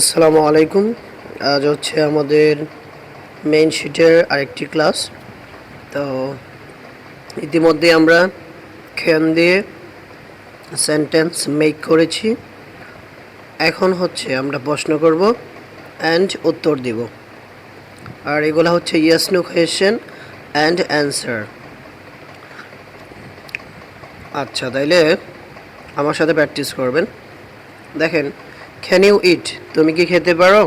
আসসালামু আলাইকুম। আজ হচ্ছে আমাদের মেইন শিটের আরেকটি ক্লাস তো ইতিমধ্যে আমরা খেয়ান দিয়ে সেন্টেন্স মেক করেছি। এখন হচ্ছে আমরা প্রশ্ন করব অ্যান্ড উত্তর দিব। আর এগুলো হচ্ছে yes no question and answer আচ্ছা তাইলে আমার সাথে প্র্যাকটিস করবেন। দেখেন ক্যান ইউ ইট তুমি কি খেতে পারো?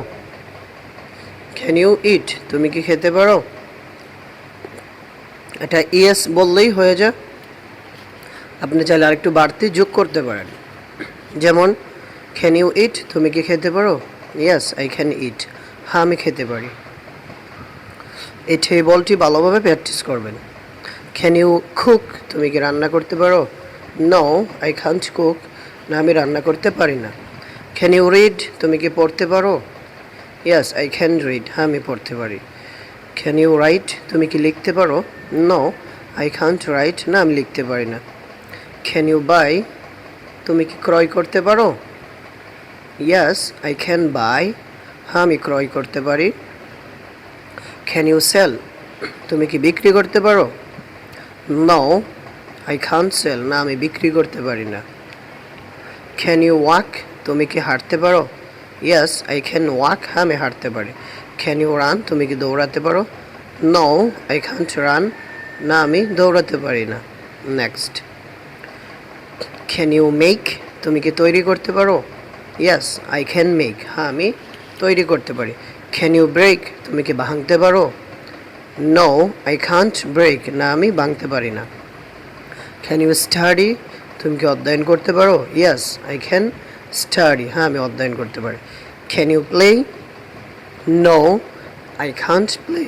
ক্যান ইউ ইট তুমি কি খেতে পারো? এটা ইয়েস বললেই হয়ে যায়। আপনি চাইলে আরেকটু বাড়তি যোগ করতে পারেন। যেমন ক্যান ইউ ইট তুমি কি খেতে পারো? ইয়েস আই ক্যান ইট হ্যাঁ আমি খেতে পারি। এই টেবলটি ভালোভাবে প্র্যাকটিস করবেন। ক্যান ইউ কুক তুমি কি রান্না করতে পারো? নো আই খান্ট কুক না, আমি রান্না করতে পারি না। ক্যান ইউ রিড তুমি কি পড়তে পারো? ইয়াস আই ক্যান রিড হ্যাঁ আমি পড়তে পারি। ক্যান ইউ রাইট তুমি কি লিখতে পারো? নো আই খান্ট রাইট না, আমি লিখতে পারি না। ক্যান ইউ বাই তুমি কি ক্রয় করতে পারো? ইয়াস আই ক্যান বাই হ্যাঁ আমি ক্রয় করতে পারি। ক্যান ইউ সেল তুমি কি বিক্রি করতে পারো? নো আই খান সেল না, আমি বিক্রি করতে পারি না। ক্যান ইউ ওয়াক তুমি কি হাঁটতে পারো? ইয়াস আই ক্যান ওয়াক হ্যাঁ আমি হাঁটতে পারি। ক্যান ইউ রান তুমি কি দৌড়াতে পারো? নো আই খান্ট রান না, আমি দৌড়াতে পারি না। নেক্সট ক্যান ইউ মেক তুমি কি তৈরি করতে পারো? ইয়াস আই ক্যান মেক হ্যাঁ আমি তৈরি করতে পারি। ক্যান ইউ ব্রেক তুমি কি ভাঙতে পারো? নো আই খান্ট ব্রেক না, আমি ভাঙতে পারি না। ক্যান ইউ স্টাডি তুমি কি অধ্যয়ন করতে পারো? ইয়াস আই ক্যান স্টাডি হ্যাঁ আমি অধ্যয়ন করতে পারি। Can you play no I can't play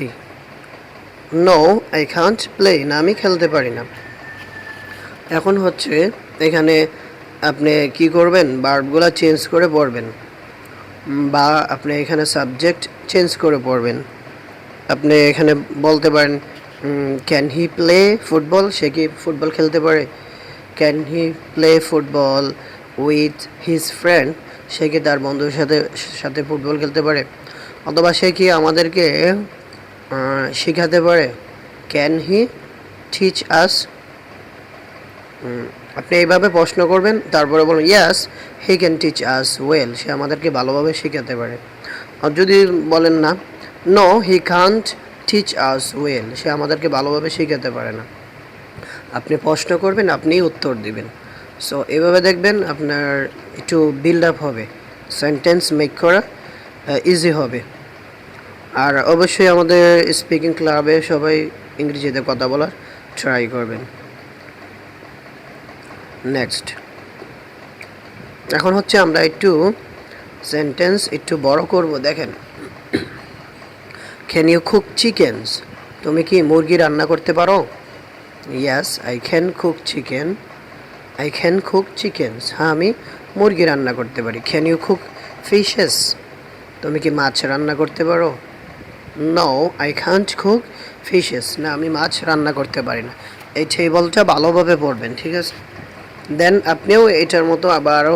no I can't play না, আমি খেলতে পারি না। এখন হচ্ছে, এখানে আপনি কি করবেন? বার্বগুলো চেঞ্জ করে পড়বেন। বা আপনি এখানে সাবজেক্ট চেঞ্জ করে পড়বেন। আপনি এখানে বলতে পারেন ক্যান হি প্লে ফুটবল সে কি ফুটবল খেলতে পারে? Can he play football with his friend সে কি তার বন্ধুর সাথে সাথে ফুটবল খেলতে পারে? অথবা সে কি আমাদেরকে শেখাতে পারে? ক্যান হি টিচ আস আপনি এইভাবে প্রশ্ন করবেন, তারপরে বলুন yes he can teach us well সে আমাদেরকে ভালোভাবে শেখাতে পারে। আর যদি বলেন না no he can't teach us well সে আমাদেরকে ভালোভাবে শেখাতে পারে না। আপনি প্রশ্ন করবেন, আপনিই উত্তর দিবেন। সো এভাবে দেখবেন আপনার একটু বিল্ড আপ হবে। সেন্টেন্স মেক করা ইজি হবে। আর অবশ্যই আমাদের স্পিকিং ক্লাবে সবাই ইংরেজিতে কথা বলার ট্রাই করবেন। নেক্সট এখন হচ্ছে আমরা একটু সেন্টেন্স একটু বড় করব, দেখেন। ক্যান ইউ কুক চিকেনস তুমি কি মুরগি রান্না করতে পারো? Yes I can cook chicken I can cook chickens হ্যাঁ আমি মুরগি রান্না করতে পারি। ক্যান ইউ কুক ফিশেস তুমি কি মাছ রান্না করতে পারো? No I can't cook fishes না, আমি মাছ রান্না করতে পারি না। এই টেবলটা ভালোভাবে পড়বেন, ঠিক আছে? দেন আপনিও এটার মতো আবারও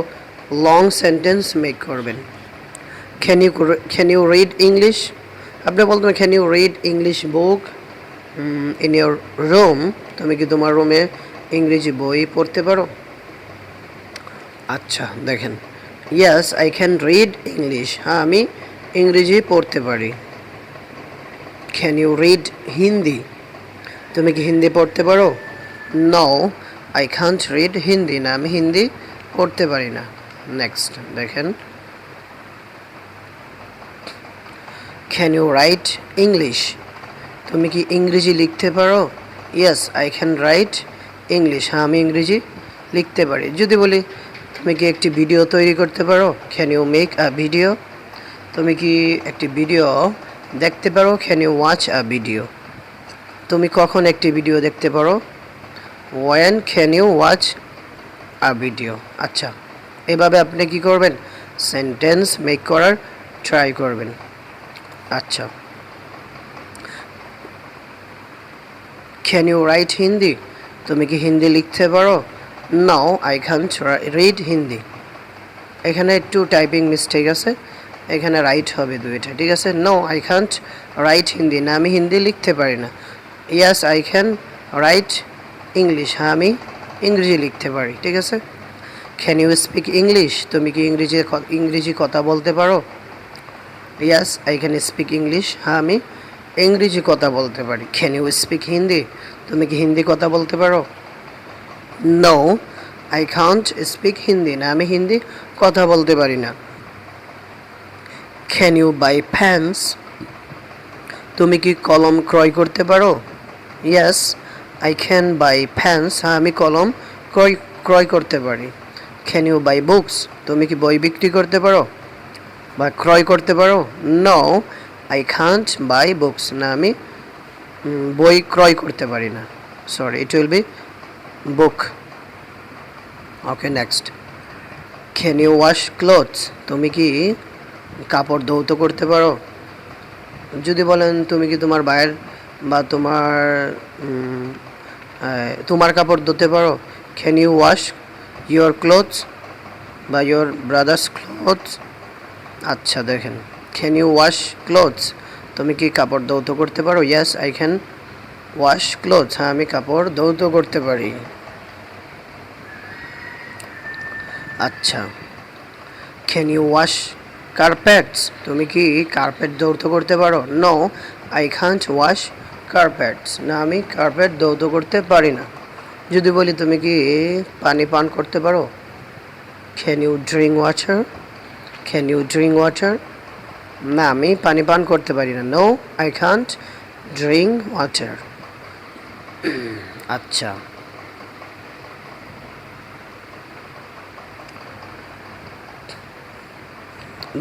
লং সেন্টেন্স মেক করবেন। Can you can you read English আপনি বলতে can you read English book in your room তুমি কি তোমার রুমে ইংরেজি বই পড়তে পারো? আচ্ছা দেখেন। Yes I can read English হ্যাঁ আমি ইংরেজি পড়তে পারি। ক্যান ইউ রিড হিন্দি তুমি কি হিন্দি পড়তে পারো? No I can't read Hindi না। আমি হিন্দি পড়তে পারি না। নেক্সট দেখেন। ক্যান ইউ রাইট ইংলিশ তুমি কি ইংরেজি লিখতে পারো? Yes I can write English হ্যাঁ আমি ইংরেজি লিখতে পারি। যদি বলি, তুমি কি একটি ভিডিও তৈরি করতে পারো? Can you make a video তুমি কি একটি ভিডিও দেখতে পারো? Can you watch a video তুমি কখন একটি ভিডিও দেখতে পারো? When can you watch a video আচ্ছা এভাবে আপনি কি করবেন? সেন্টেন্স মেক করার ট্রাই করবেন। আচ্ছা। ক্যান ইউ রাইট হিন্দি তুমি কি হিন্দি লিখতে পারো? Now I can read Hindi এখানে একটু টাইপিং মিস্টেক আছে। এখানে রাইট হবে দুইটা, ঠিক আছে? No I can't write Hindi না, আমি হিন্দি লিখতে পারি না। Yes I can write English হ্যাঁ আমি ইংরেজি লিখতে পারি, ঠিক আছে? ক্যান ইউ স্পিক ইংলিশ তুমি কি ইংরেজি ইংরেজি কথা বলতে পারো? Yes I can speak English হ্যাঁ আমি ইংরেজি কথা বলতে পারি। ক্যান ইউ স্পিক হিন্দি তুমি কি হিন্দি কথা বলতে পারো? No I can't speak Hindi না, আমি হিন্দি কথা বলতে পারি না। ক্যান ইউ বাই ফ্যান্স তুমি কি কলম ক্রয় করতে পারো? Yes I can buy pens হ্যাঁ আমি কলম ক্রয় ক্রয় করতে পারি। ক্যান ইউ বাই বুকস তুমি কি বই বিক্রি করতে পারো? বা ক্রয় করতে পারো? No I can't buy books না, আমি বই ক্রয় করতে পারি না। Sorry it will be book okay next can you wash clothes তুমি কি কাপড় ধৌত করতে পারো? যদি বলেন তুমি কি তোমার ভাইয়ের বা তোমার তোমার কাপড় ধুতে পারো? Can you wash your clothes বা ইয়োর ব্রাদার্স ক্লোথস আচ্ছা দেখেন। ক্যান ইউ ওয়াশ ক্লোথস তুমি কি কাপড় ধৌত করতে পারো? Yes I can wash clothes হ্যাঁ আমি কাপড় ধৌত করতে পারি। আচ্ছা। ক্যান ইউ ওয়াশ কার্পেটস তুমি কি কার্পেট ধৌত করতে পারো? No I can't wash carpets না, আমি কার্পেট ধৌত করতে পারি না। যদি বলি তুমি কি পানি পান করতে পারো? Can you drink water can you drink water না, আমি পানি পান করতে পারি না। No I can't drink water আচ্ছা।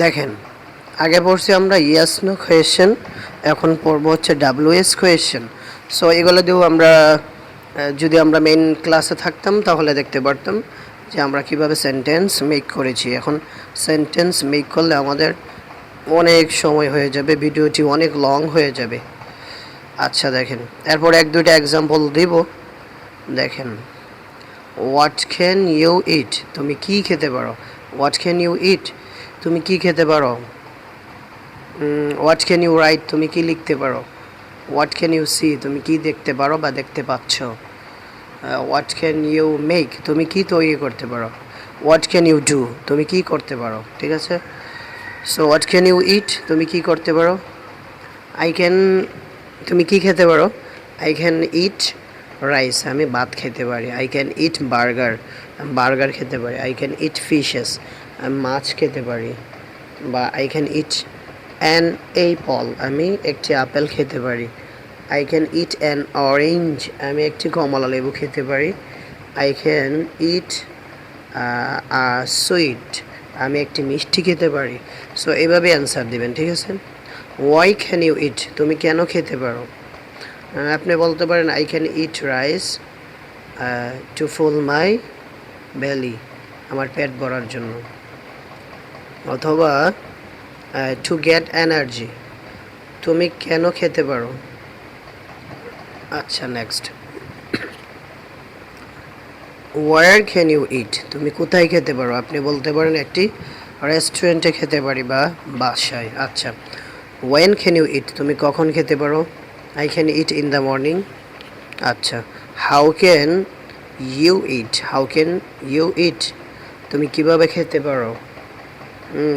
দেখেন, আগে পড়ছি আমরা ইয়াস নো কোয়েশ্চেন এখন পড়ব হচ্ছে ডাব্লিউএস কোয়েশ্চেন সো এগুলো দিয়েও আমরা যদি আমরা মেইন ক্লাসে থাকতাম, তাহলে দেখতে পারতাম যে আমরা কীভাবে সেন্টেন্স মেক করেছি। এখন সেন্টেন্স মেক করলে আমাদের অনেক সময় হয়ে যাবে, ভিডিওটি অনেক লং হয়ে যাবে। আচ্ছা দেখেন। এরপর এক, দুইটা এক্সাম্পল দিব। দেখেন হোয়াট ক্যান ইউ ইট তুমি কি খেতে পারো? হোয়াট ক্যান ইউ ইট তুমি কি খেতে পারো? হোয়াট ক্যান ইউ রাইট তুমি কি লিখতে পারো? হোয়াট ক্যান ইউ সি তুমি কি দেখতে পারো বা দেখতে পাচ্ছ? হোয়াট ক্যান ইউ মেক তুমি কি তৈরি করতে পারো? হোয়াট ক্যান ইউ ডু তুমি কি করতে পারো? ঠিক আছে? So what can you eat তুমি কি করতে পারো? আই ক্যান তুমি কি খেতে পারো? আই ক্যান ইট রাইস আমি ভাত খেতে পারি। I can eat burger burger খেতে পারি। আই ক্যান ইট ফিশেস আমি মাছ খেতে পারি। বা I can eat an apple আমি একটি আপেল খেতে পারি। I can eat an orange আমি একটি কমলা লেবু খেতে পারি। আই ক্যান ইট সুইট আমি একটি মিষ্টি খেতে পারি। সো এভাবে অ্যান্সার দিবেন, ঠিক আছে? ওয়াই ক্যান ইউ ইট তুমি কেন খেতে পারো? আপনি বলতে পারেন I can eat rice to full my belly আমার পেট ভরার জন্য। অথবা টু গেট এনার্জি তুমি কেন খেতে পারো? আচ্ছা next where can you eat তুমি কোথায় খেতে পারো? আপনি বলতে পারেন একটি রেস্টুরেন্টে খেতে পারি বা বাসায়। আচ্ছা ওয়েন ক্যান ইউ ইট তুমি কখন খেতে পারো? I can eat in the morning আচ্ছা how can you eat how can you eat তুমি কীভাবে খেতে পারো?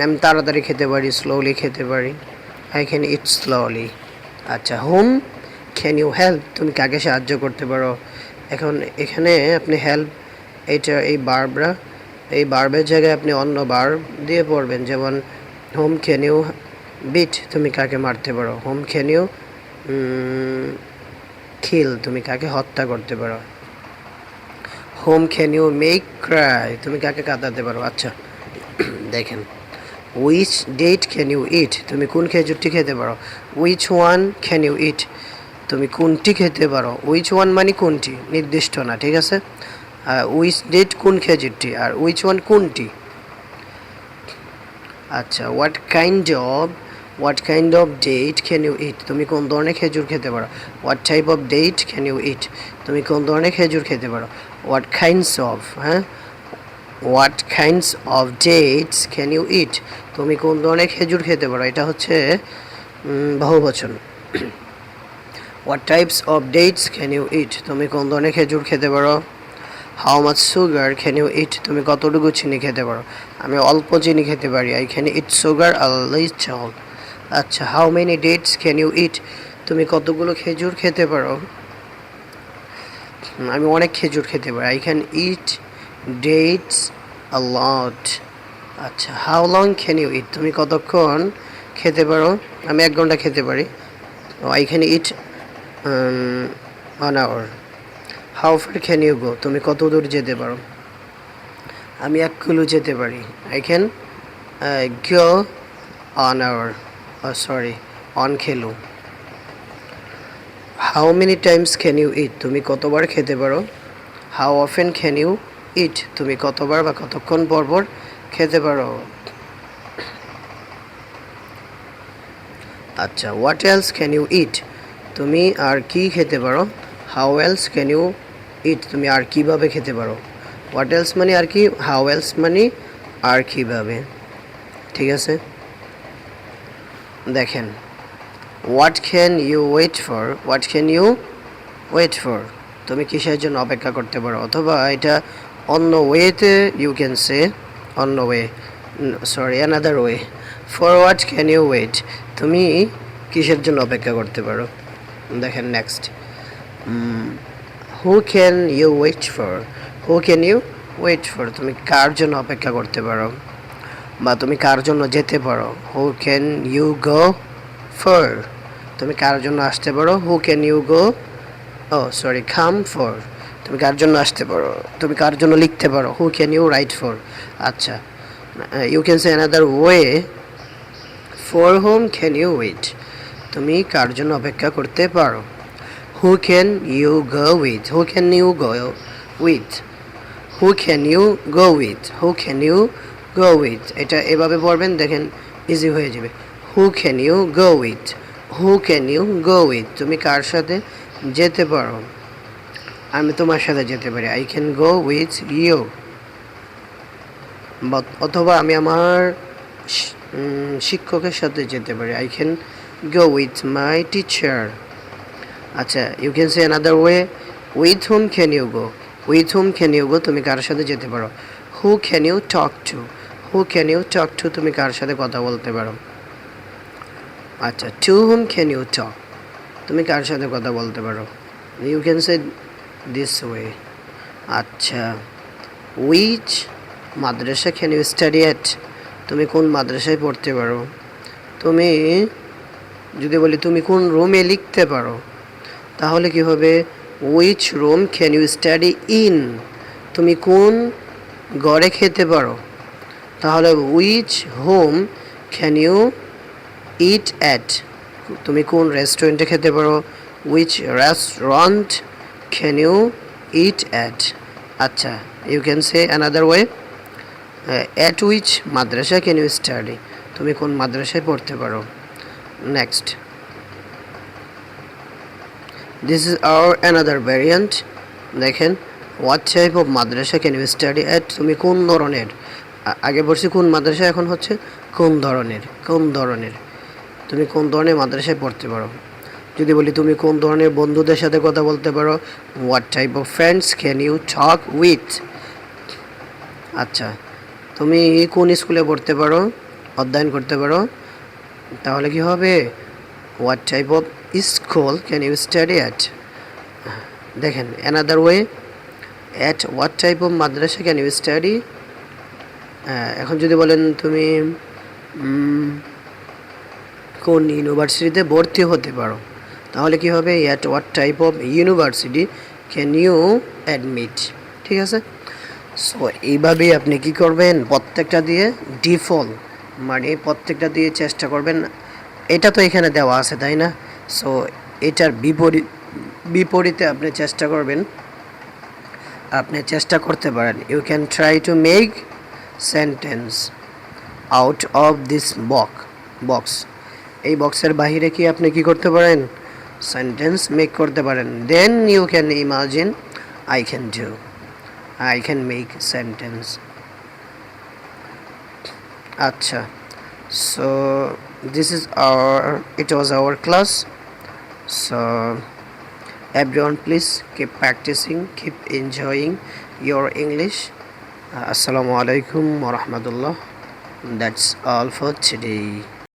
আমি তাড়াতাড়ি খেতে পারি স্লোলি খেতে পারি। আই ক্যান ইট স্লোলি আচ্ছা হোম ক্যান ইউ হেল্প তুমি কাকে সাহায্য করতে পারো? এখন এখানে আপনি হেল্প এইটা এই বার্বরা, এই বার্বের জায়গায় আপনি অন্য বার্ব দিয়ে পড়বেন। যেমন, হোম ইউ বিট তুমি কাকে মারতে পারো? হোম ইউ খিল তুমি কাকে হত্যা করতে পারো? হোম ইউ মেক ক্রাই তুমি কাকে কাঁদাতে পারো? আচ্ছা দেখেন, which date can you eat? তুমি কোন খেজুরটি খেতে পারো? Which one can you eat? তুমি কোনটি খেতে পারো? উইচ ওয়ান মানে কোনটি? নির্দিষ্ট না, ঠিক আছে? উইচ ডেট কোন খেজুরটি আর উইচ ওয়ান কোনটি? আচ্ছা what kind of what kind of date can you eat তুমি কোন ধরনের খেজুর খেতে পারো? What type of date can you eat তুমি কোন ধরনের খেজুর খেতে পারো? হোয়াট কাইন্ডস অফ হ্যাঁ? What kinds of dates can you eat তুমি কোন ধরনের খেজুর খেতে পারো? এটা হচ্ছে বহুবচন। What types of dates can you eat তুমি কোন ধরনের খেজুর খেতে পারো? How much sugar can you eat তুমি কতটুকু চিনি খেতে পারো? আমি অল্প চিনি খেতে পারি। আই ক্যান ইট সুগার আল্লাহ চাউল আচ্ছা how many dates can you eat তুমি কতগুলো খেজুর খেতে পারো? আমি অনেক খেজুর খেতে পারি। I can eat dates lot আচ্ছা how long can you eat তুমি কতক্ষণ খেতে পারো? আমি এক ঘণ্টা খেতে পারি। I can eat one hour how far can you go, তুমি কত দূর যেতে পারো? আমি এক কিলো যেতে পারি। I can go one hour sorry one kilo. How many times can you eat তুমি কতবার খেতে পারো? How often can you eat তুমি কতবার বা কতক্ষণ পর পর খেতে পারো? আচ্ছা what else can you eat তুমি আর কি খেতে পারো? How else can you eat, তুমি আর কীভাবে খেতে পারো? হোয়াট এলস মানে আর কি? হাউ এলস মানে আর কীভাবে? ঠিক আছে? দেখেন what can you wait for what can you wait for তুমি কিসের জন্য অপেক্ষা করতে পারো? অথবা এটা অন্য ওয়েতে ইউ ক্যান সে অন্য way sorry another way for what can you wait তুমি কিসের জন্য অপেক্ষা করতে পারো? দেখেন next who can you wait for who can you wait for তুমি কার জন্য অপেক্ষা করতে পারো? বা তুমি কার জন্য যেতে পারো? Who can you go for তুমি কার জন্য আসতে পারো? Who can you go oh sorry come for তুমি কার জন্য আসতে পারো? তুমি কার জন্য লিখতে পারো? Who can you write for আচ্ছা you can say another way for whom can you wait তুমি কার জন্য অপেক্ষা করতে পারো? Who can you go with who can you go with who can you go with who can you go with এটা এভাবে পড়বেন, দেখেন ইজি হয়ে যাবে। Who can you go with who can you go with তুমি কার সাথে যেতে পারো? আমি তোমার সাথে যেতে পারি। I can go with you অথবা আমি আমার শিক্ষকের সাথে যেতে পারি। I can go with my teacher আচ্ছা you can say another way with whom can you go with whom can you go তুমি কার সাথে যেতে পারো? Who can you talk to who can you talk to তুমি কার সাথে কথা বলতে পারো? আচ্ছা to whom can you talk তুমি কার সাথে কথা বলতে পারো? You can say this way আচ্ছা which madrasa can you study at তুমি কোন মাদ্রাসায় পড়তে পারো? তুমি, যদি বলি তুমি কোন রুমে লিখতে পারো? তাহলে কি হবে? Which room can you study in তুমি কোন ঘরে খেতে পারো? তাহলে which home can you eat at তুমি কোন রেস্টুরেন্টে খেতে পারো? Which restaurant can you eat at আচ্ছা you can say another way at which madrasa can you study তুমি কোন মাদ্রাসায় পড়তে পারো? Next this is our another variant দেখেন what type of madrasa can you study at তুমি কোন ধরনের? আগে বলছি কোন মাদ্রাসা এখন হচ্ছে কোন ধরনের কোন ধরনের? তুমি কোন ধরনের মাদ্রাসায় পড়তে পারো? যদি বলি তুমি কোন ধরনের বন্ধুদের সাথে কথা বলতে পারো what type of friends can you talk with আচ্ছা তুমি কোন স্কুলে পড়তে পারো, অধ্যয়ন করতে পারো, তাহলে কি হবে? What type of school can you study at দেখেন another way at what type of madrasa can you study এখন যদি বলেন তুমি কোন ইউনিভার্সিটিতে ভর্তি হতে পারো, তাহলে কি হবে? At what type of university can you admit ঠিক আছে? সো এইভাবেই আপনি কি করবেন? প্রত্যেকটা দিয়ে ডিফল্ট মানে প্রত্যেকটা দিয়ে চেষ্টা করবেন এটা তো এখানে দেওয়া আছে, তাই না? সো এটার বিপরীত বিপরীতে আপনি চেষ্টা করবেন। আপনি চেষ্টা করতে পারেন। You can try to make sentence out of this বক বক্স এই বক্সের বাইরে কি আপনি কি করতে পারেন? সেন্টেন্স মেক করতে পারেন। Then you can imagine I can do I can make sentence আচ্ছা so this is our it was our class. So everyone please keep practicing keep enjoying your english. Uh, assalamu alaikum wa rahmatullah that's all for today